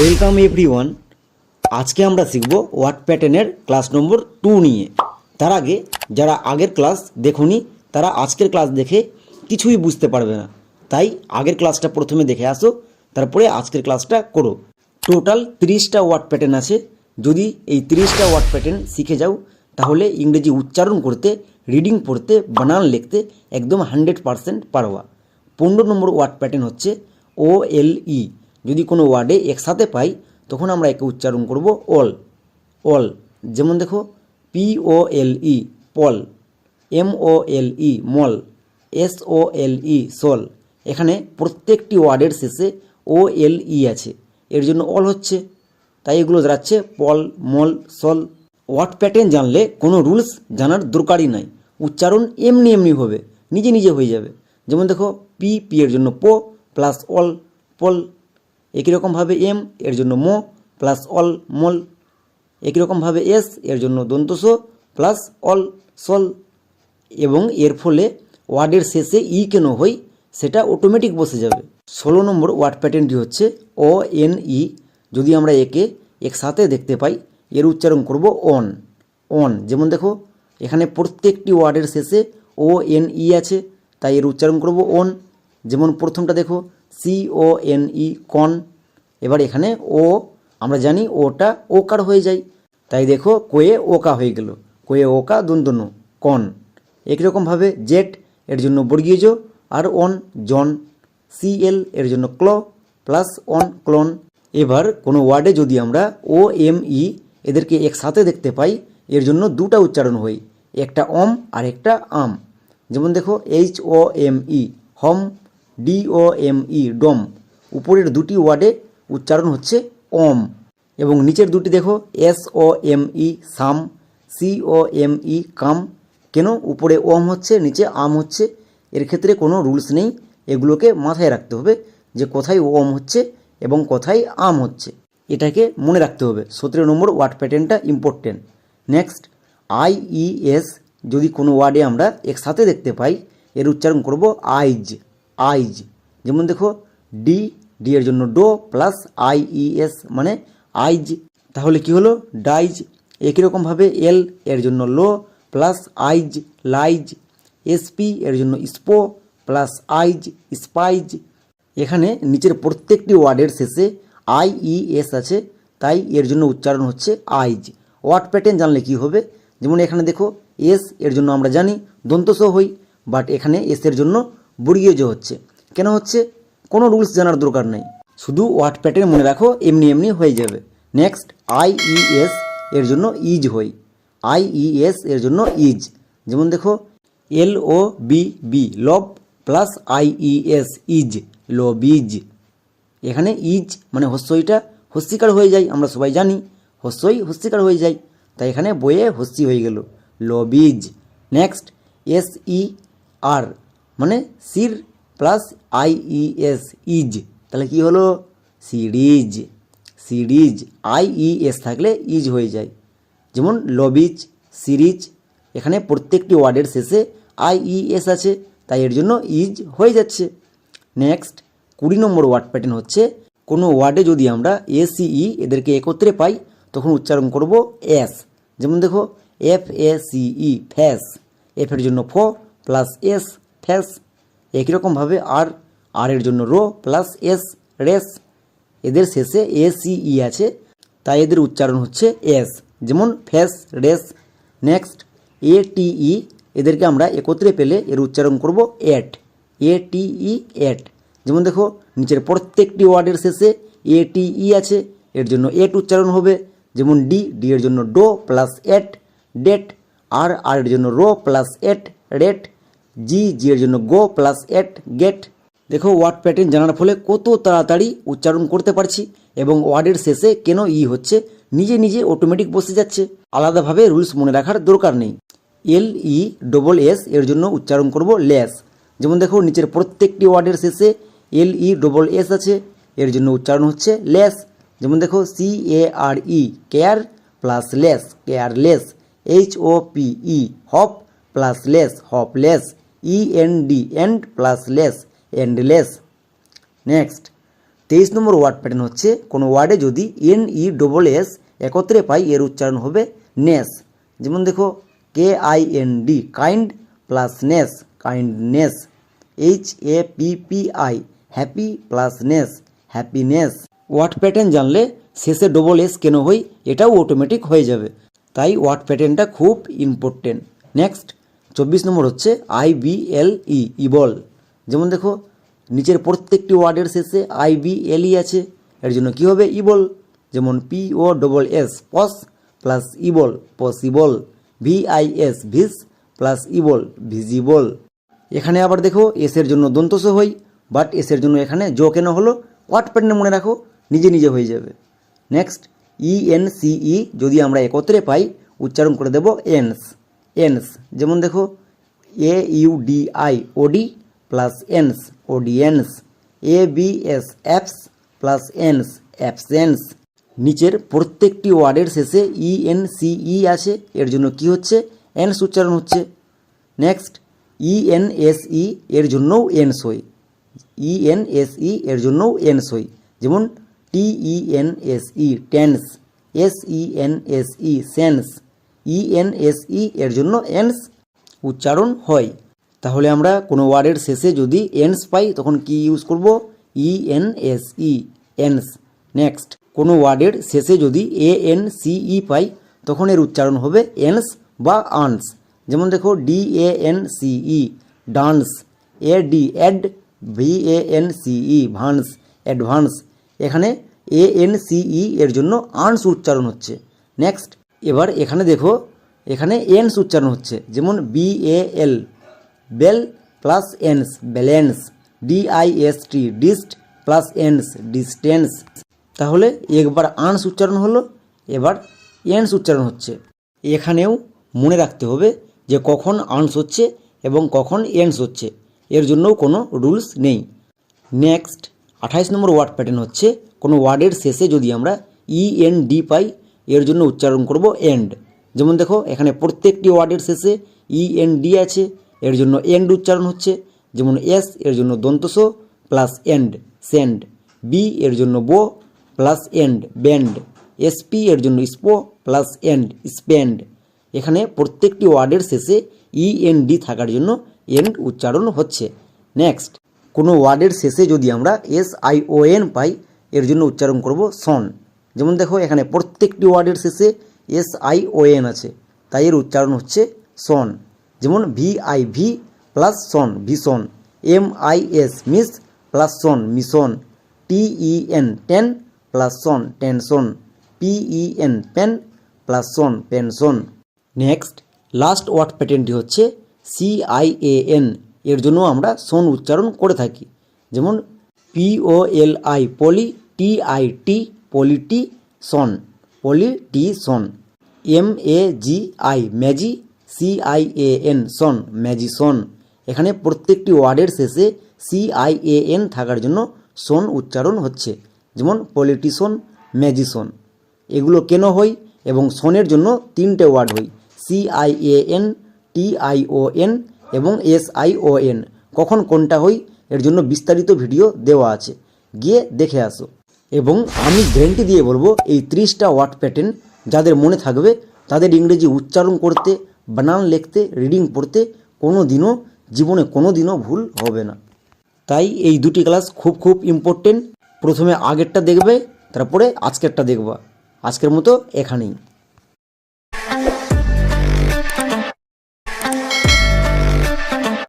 Welcome everyone আজকে আমরা শিখব ওয়ার্ড প্যাটার্নের ক্লাস নম্বর টু নিয়ে। তার আগে যারা আগের ক্লাস দেখুনি, তারা আজকের ক্লাস দেখে কিছুই বুঝতে পারবে না। তাই আগের ক্লাসটা প্রথমে দেখে আসো, তারপরে আজকের ক্লাসটা করো। টোটাল তিরিশটা ওয়ার্ড প্যাটার্ন আছে। যদি এই তিরিশটা ওয়ার্ড প্যাটার্ন শিখে যাও, তাহলে ইংরেজি উচ্চারণ করতে রিডিং পড়তে, বানান লিখতে একদম হান্ড্রেড পারসেন্ট পারবা। পনেরো নম্বর ওয়ার্ড প্যাটার্ন হচ্ছে ও এল ই যদি কোনো ওয়ার্ডে একসাথে পাই, তখন আমরা একে উচ্চারণ করব অল। অল, যেমন দেখো P O L E pole M O L E mole S O L E sole. এখানে প্রত্যেকটি ওয়ার্ডের শেষে ও এল ই আছে। এর জন্য অল হচ্ছে। তাই এগুলো দাঁড়াচ্ছে পল, মল, সল। ওয়ার্ড প্যাটার্ন জানলে কোনো রুলস জানার দরকারই নাই। উচ্চারণ এমনি এমনি হবে, নিজে নিজে হয়ে যাবে। যেমন দেখো, পি পি এর জন্য পো, প্লাস অল, পল। একই রকমভাবে এম এর জন্য মো প্লাস অল মল একই রকমভাবে এস এর জন্য দন্তস প্লাস অল সল এবং এর ফলে ওয়ার্ডের শেষে ই কেন হই সেটা অটোমেটিক বসে যাবে। ষোলো নম্বর ওয়ার্ড প্যাটার্নটি হচ্ছে ও এন ই যদি আমরা একে একসাথে দেখতে পাই, এর উচ্চারণ করব অন অন যেমন দেখো, এখানে প্রত্যেকটি ওয়ার্ডের শেষে ও এন ই আছে, তাই এর উচ্চারণ করব অন যেমন প্রথমটা দেখো ও এন ই কন এবার এখানে ও আমরা জানি ওটা ওকার হয়ে যায়। তাই দেখো, কোয়ে ওকা হয়ে গেল। কোয়ে ওকা দন্তন কন একই রকমভাবে জেট, এর জন্য বর্গীয় আর অন জন। সি এল এর জন্য ক্ল প্লাস অন ক্লন এবার কোনো ওয়ার্ডে যদি আমরা ও এম ই এদেরকে একসাথে দেখতে পাই, এর জন্য দুটা উচ্চারণ হয় একটা অম আর একটা আম। যেমন দেখো H O M E home D O M E dome উপরের দুটি ওয়ার্ডে উচ্চারণ হচ্ছে অম এবং নিচের দুটি দেখো S O M E some C O M E come. কেন উপরে ওম হচ্ছে, নিচে আম হচ্ছে? এর ক্ষেত্রে কোনো রুলস নেই। এগুলোকে মাথায় রাখতে হবে যে কোথায় ওম হচ্ছে এবং কোথায় আম হচ্ছে। এটাকে মনে রাখতে হবে। সতেরো নম্বর ওয়ার্ড প্যাটার্নটা important next I E S যদি কোনো ওয়ার্ডে আমরা একসাথে দেখতে পাই, এর উচ্চারণ করব আইজ আইজ যেমন দেখো ডি ডি এর জন্য do plus I E S মানে আইজ তাহলে কি হলো? ডাইজ একই রকমভাবে এল এর জন্য low plus eyes lies SP এর জন্য স্পো প্লাস আইজ স্পাইজ এখানে নিচের প্রত্যেকটি ওয়ার্ডের শেষে আই ই এস আছে, তাই এর জন্য উচ্চারণ হচ্ছে আইজ ওয়ার্ড প্যাটার্ন জানলে কি হবে? যেমন এখানে দেখো, এস এর জন্য আমরা জানি দন্তস হই, বাট এখানে এস এর জন্য বর্গীয় জ হচ্ছে। কেন হচ্ছে? কোনো রুলস জানার দরকার নেই। শুধু ওয়ার্ড প্যাটার্ন মনে রাখো, এমনি এমনি হয়ে যাবে। নেক্সট আই ই এস এর জন্য ইজ হই। আই ই এস এর জন্য ইজ যেমন দেখো L O B B lob plus I E S is lobbies এখানে ইজ মানে হস্যইটা হস্যিকার হয়ে যায়, আমরা সবাই জানি। হস্যই হস্যিকার হয়ে যায়। তাই এখানে বইয়ে হস্যি হয়ে গেল লবিজ নেক্সট এস ই আর মানে সির প্লাস আই ই এস, ইজ। তাহলে কি হলো? Series. Series, I E S থাকলে ইজ হয়ে যায়। যেমন লবিজ সিরিজ এখানে প্রত্যেকটি ওয়ার্ডের শেষে আই ই এস আছে, তাই এর জন্য ইজ হয়ে যাচ্ছে। নেক্সট, কুড়ি নম্বর ওয়ার্ড প্যাটার্ন হচ্ছে, কোনো ওয়ার্ডে যদি আমরা এসিই এদেরকে একত্রে পাই, তখন উচ্চারণ করব এস। যেমন দেখো, এফ, এ সিই ফ্যাস। এফ এর জন্য ফ প্লাস এস। ফ্যাস একই রকমভাবে আর আর এর জন্য রো প্লাস এস রেস এদের শেষে এসিই আছে। তাই এদের উচ্চারণ হচ্ছে এস যেমন ফ্যাস রেস নেক্সট এ টিই এদেরকে আমরা একত্রে পেলে এর উচ্চারণ করব এট এ টিই এট যেমন দেখো, নিচের প্রত্যেকটি ওয়ার্ডের শেষে এ টিই আছে, এর জন্য এট উচ্চারণ হবে। যেমন ডি ডি এর জন্য do plus at date R R এর জন্য ro plus at rate G G এর জন্য গো প্লাস এট গেট দেখো ওয়ার্ড প্যাটার্ন জানার ফলে কত তাড়াতাড়ি উচ্চারণ করতে পারছি এবং ওয়ার্ডের শেষে কেন ই হচ্ছে, নিজে নিজে অটোমেটিক বসে যাচ্ছে। আলাদাভাবে রুলস মনে রাখার দরকার নেই। এল ই ডবল এস এর জন্য উচ্চারণ করব লেস যেমন দেখো নিচের প্রত্যেকটি ওয়ার্ডের শেষে এল ই ডবল এস আছে, এর জন্য উচ্চারণ হচ্ছে লেস যেমন দেখো C A R E care plus less careless H O P E hope plus less hopeless E N D end plus less endless next তেইশ নম্বর ওয়ার্ড প্যাটার্ন হচ্ছে, কোনো ওয়ার্ডে যদি এন ই ডবল এস একত্রে পাই, এর উচ্চারণ হবে নেস যেমন দেখো K I N D kind plus নেস kindness H A P P I happy plus নেস happiness word pattern জানলে শেষে ডবল এস কেন হই এটাও অটোমেটিক হয়ে যাবে। তাই ওয়ার্ড প্যাটার্নটা খুব ইম্পর্টেন্ট নেক্সট চব্বিশ নম্বর হচ্ছে I B L E, ible. যেমন দেখো, নিচের প্রত্যেকটি ওয়ার্ডের শেষে আই বি এল ই আছে। এর জন্য কি হবে? ইবল। যেমন P O double S pause plus able, possible. V I S ভিস plus able, visible. এখানে আবার দেখো এসের জন্য দন্তস হই বাট এসের জন্য এখানে জো কেন হলো? ওয়াট প্যাটার্নে মনে রাখো, নিজে নিজে হয়ে যাবে। Next E N C E যদি আমরা একত্রে পাই, উচ্চারণ করে দেব এনস এনস। যেমন দেখো এ ইউ ডি আই ওডি প্লাস এনস audience A B S apps plus এনস absence নিচের প্রত্যেকটি ওয়ার্ডের শেষে ই এন সি ই আছে এর জন্য কি হচ্ছে? এনস উচ্চারণ হচ্ছে। নেক্সট ইএনএসই এর জন্যও এনস হয়। ইএনএসই এর জন্যও এনস হয়। যেমন টিইএনএসই টেন্স এসইএনএসই সেন্স ইএনএসই এর জন্য এনস উচ্চারণ হয়। তাহলে আমরা কোনো ওয়ার্ডের শেষে যদি এনস পাই, তখন কি ইউজ করব? ইএনএসই এনস নেক্সট কোনো ওয়ার্ডের শেষে যদি এ এন সিই পাই, তখন এর উচ্চারণ হবে এনস বা আনস যেমন দেখো D A N C E dance A D ad V A N C E vance advance এখানে এ এন সিই এর জন্য আনস উচ্চারণ হচ্ছে। নেক্সট এবার এখানে দেখো, এখানে এনস উচ্চারণ হচ্ছে, যেমন B A L bell plus এনস balance D I S T dist plus এনস distance তাহলে একবার আনস উচ্চারণ হলো, এবার এনস উচ্চারণ হচ্ছে। এখানেও মনে রাখতে হবে যে কখন আনস হচ্ছে এবং কখন এনস হচ্ছে, এর জন্যও কোনো রুলস নেই। নেক্সট আঠাইশ নম্বর ওয়ার্ড প্যাটার্ন হচ্ছে, কোনো ওয়ার্ডের শেষে যদি আমরা ই এন ডি পাই এর জন্য উচ্চারণ করব এন্ড যেমন দেখো, এখানে প্রত্যেকটি ওয়ার্ডের শেষে ই এন ডি আছে, এর জন্য এন্ড উচ্চারণ হচ্ছে। যেমন এস এর জন্য দন্তস প্লাস এন্ড সেন্ড বি এর জন্য বো প্লাস এন্ড ব্যান্ড এসপি এর জন্য স্পো প্লাস এন্ড স্প্যান্ড এখানে প্রত্যেকটি ওয়ার্ডের শেষে ই এন ডি থাকার জন্য এন্ড উচ্চারণ হচ্ছে। নেক্সট কোনো ওয়ার্ডের শেষে যদি আমরা এস আই ও এন পাই, এর জন্য উচ্চারণ করব সন যেমন দেখো, এখানে প্রত্যেকটি ওয়ার্ডের শেষে এস আই ও এন আছে। তাই এর উচ্চারণ হচ্ছে সন। যেমন V I V plus Son vision. M I S miss plus Son mission T E N ten plus Son tension P E N pen plus Son pension next last word প্যাটার্নটি হচ্ছে C I A N এর জন্য আমরা সন উচ্চারণ করে থাকি। যেমন P O L I poly T I T পলিটি সন politician M A G I, ম্যাজি C I A N সন ম্যাজিসন এখানে প্রত্যেকটি ওয়ার্ডের শেষে সিআইএএন থাকার জন্য সন উচ্চারণ হচ্ছে। যেমন পলিটিশন ম্যাজিসন এগুলো কেন হয়? এবং সনের জন্য তিনটে ওয়ার্ড হয়। C I A N N এবং এস আই ও এন। কখন কোনটা হয়? এর জন্য বিস্তারিত ভিডিও দেওয়া আছে। গিয়ে দেখে আসো। এবং আমি গ্যারেন্টি দিয়ে বলব, এই ত্রিশটা ওয়ার্ড প্যাটার্ন যাদের মনে থাকবে, তাদের ইংরেজি উচ্চারণ করতে, বানান লিখতে, রিডিং পড়তে কোনো দিনও জীবনে কোনো দিনও ভুল হবে না। তাই এই দুটি ক্লাস খুব খুব ইম্পর্টেন্ট প্রথমে আগেরটা দেখবে, তারপরে আজকেরটা দেখবা। আজকের মতো এখানেই।